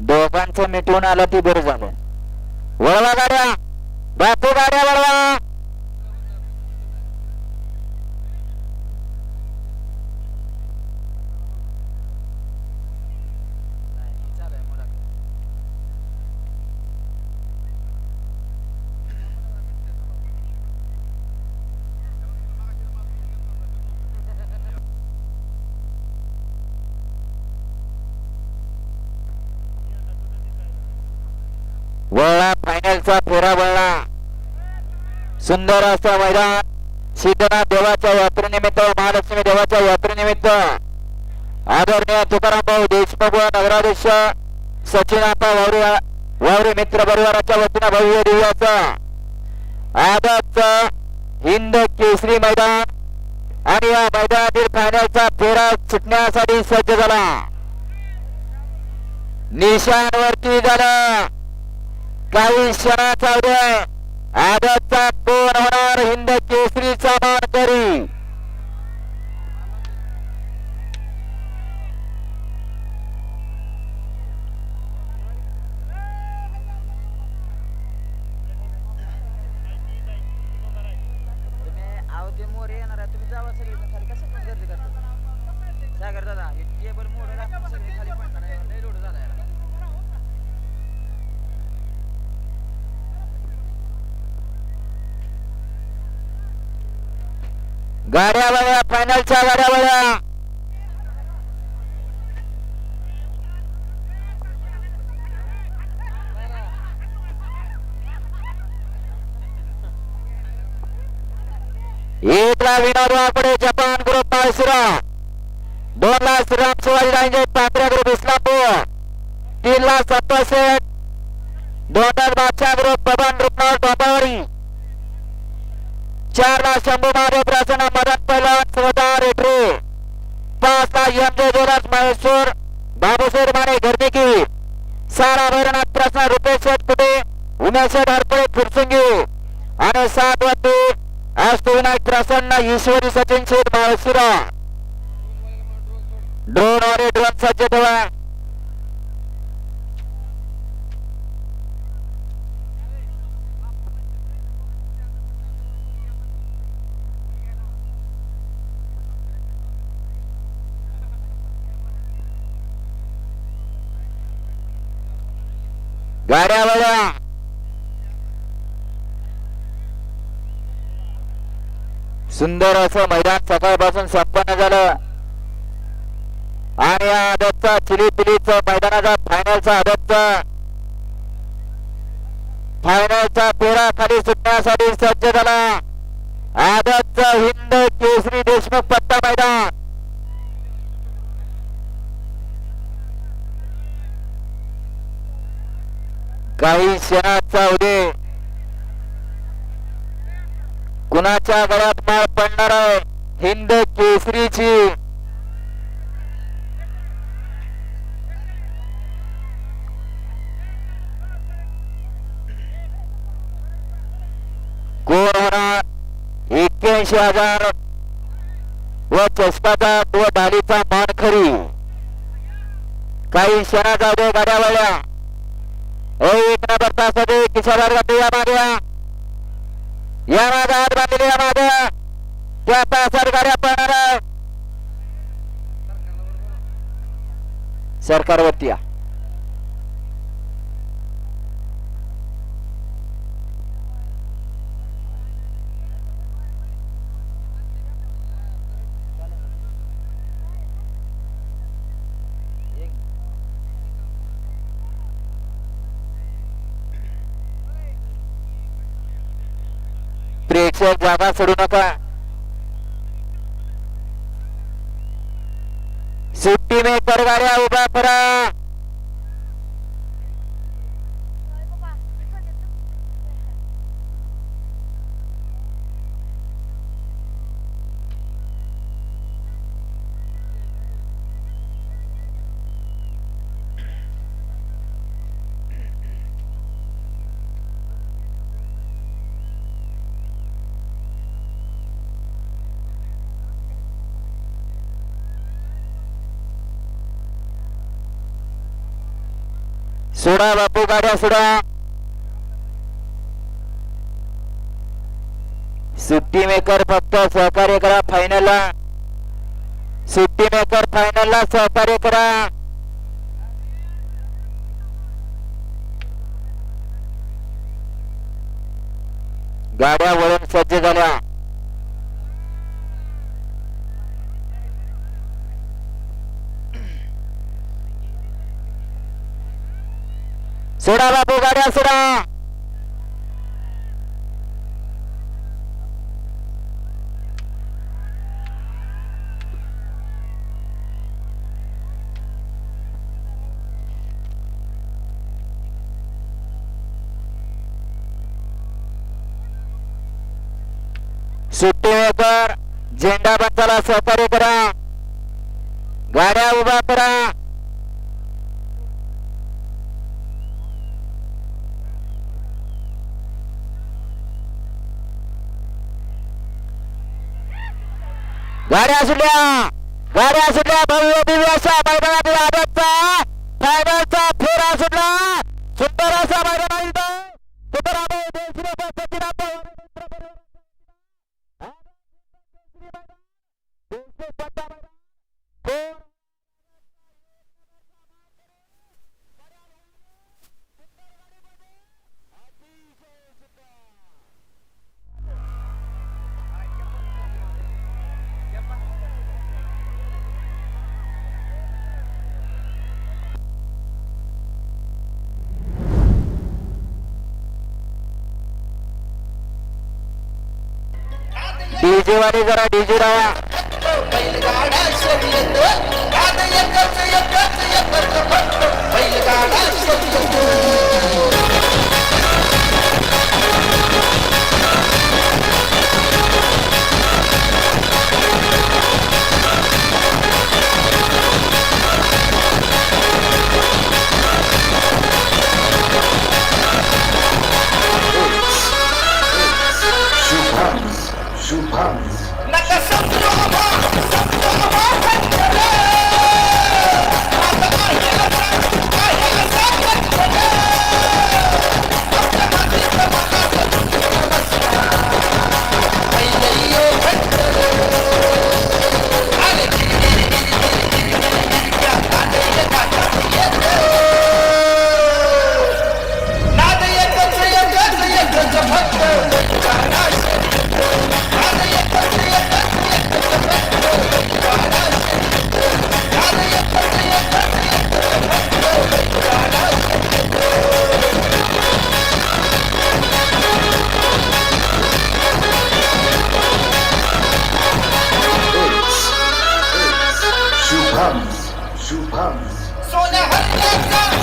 दोघांचं मिटून आलं ती बरं झालं. वळवा गाड्या. बापू गाड्या वळवा. वळला फायनलचा फेरा वळला. सुंदर असा मैदान. सिद्धनाथ देवाच्या यात्रेनिमित्त महालक्ष्मी देवाच्या यात्रेनिमित्त. आदरणीय तुकाराम भाऊ देशमुख व नगराध्यक्ष सचिन आता वावरे वावरे मित्र परिवाराच्या वतीनं भव्य दिव्याचा. आदतचा हिंद केसरी मैदान आणि या मैदानातील फायनलचा फेरा सुटण्यासाठी सज्ज झाला. निशाणवरती झाला काही क्षणाचा उदय आदतचा गाड्या बघा फायनलच्या गाड्या बघा. एकला विनोद वाकडे जपान ग्रुप श्रीराम दोन ला श्रीराम शिवाजी राजे पांढऱ्या ग्रुप इस्लामपूर. तीन ला संतोष सेठ दोन ला बादशाह ग्रुप पवन रुपनाथ बाबावरी चार ला शंभू महादेव प्रसन्न मदन पहलवान स्वतः रेटरे पाच ला एम जे जोरास महेश्वर बाबूशेठ माने गर्दीकी सारा भैरनाथ प्रसन्न रुपेश शेठ कुटे उमेश शेठ हरपळे फुरसुंगी. आणि सात वरती अष्टविनायक प्रसन्न ईश्वरी सचिन शेठ माळशिरा ड्रोन वाले ड्रोन सज्ज ठेवा. गाड्या बघा सुंदर असं मैदान सकाळपासून संपन्न झालं. आणि या आदतचा चिली पिलीचा मैदानाचा फायनलचा आदतचा फायनलचा पेरा खाली सुटण्यासाठी सज्ज झाला. आदतचा हिंद केसरी देशमुख पत्ता मैदान. काही क्षणाचा चावले. कुणाच्या गळ्यात माळ पडणार आहे? हिंद केसरीची. कोण होणार एक्क्याऐंशी हजार व चषकाचा व डालीचा मान खरी काही क्षणाचा उदय गाड्या वळल्या तासाठी किशोर गाठी या मागे या. या मागे हात बांधलेले या त्या तासात गाड्या पळणार आहे. सरकारवरती या प्रेक्षक जागा सोडू नका. सुट्टी मेकर गाड्या उभा करा. सोडा बापू गाड्या सोडा. सुट्टी मेकर फक्त सहकार्य करा फायनलला सुट्टी मेकर फायनलला सहकार्य करा. गाड्या वळून सज्ज झाल्या. सोडा बापू गाड्या सोडा. सुट्टी झेंडा बंचाला सहकार्य करा. गाड्या उभा करा. गाड्या सुटल्या गाड्या सुटल्या भव्य दिव्य असा मैदानातील आदतचा फायनल डीजे वाले जरा डीजे राया बैलगाडा शुभम शुभम सोने हर हर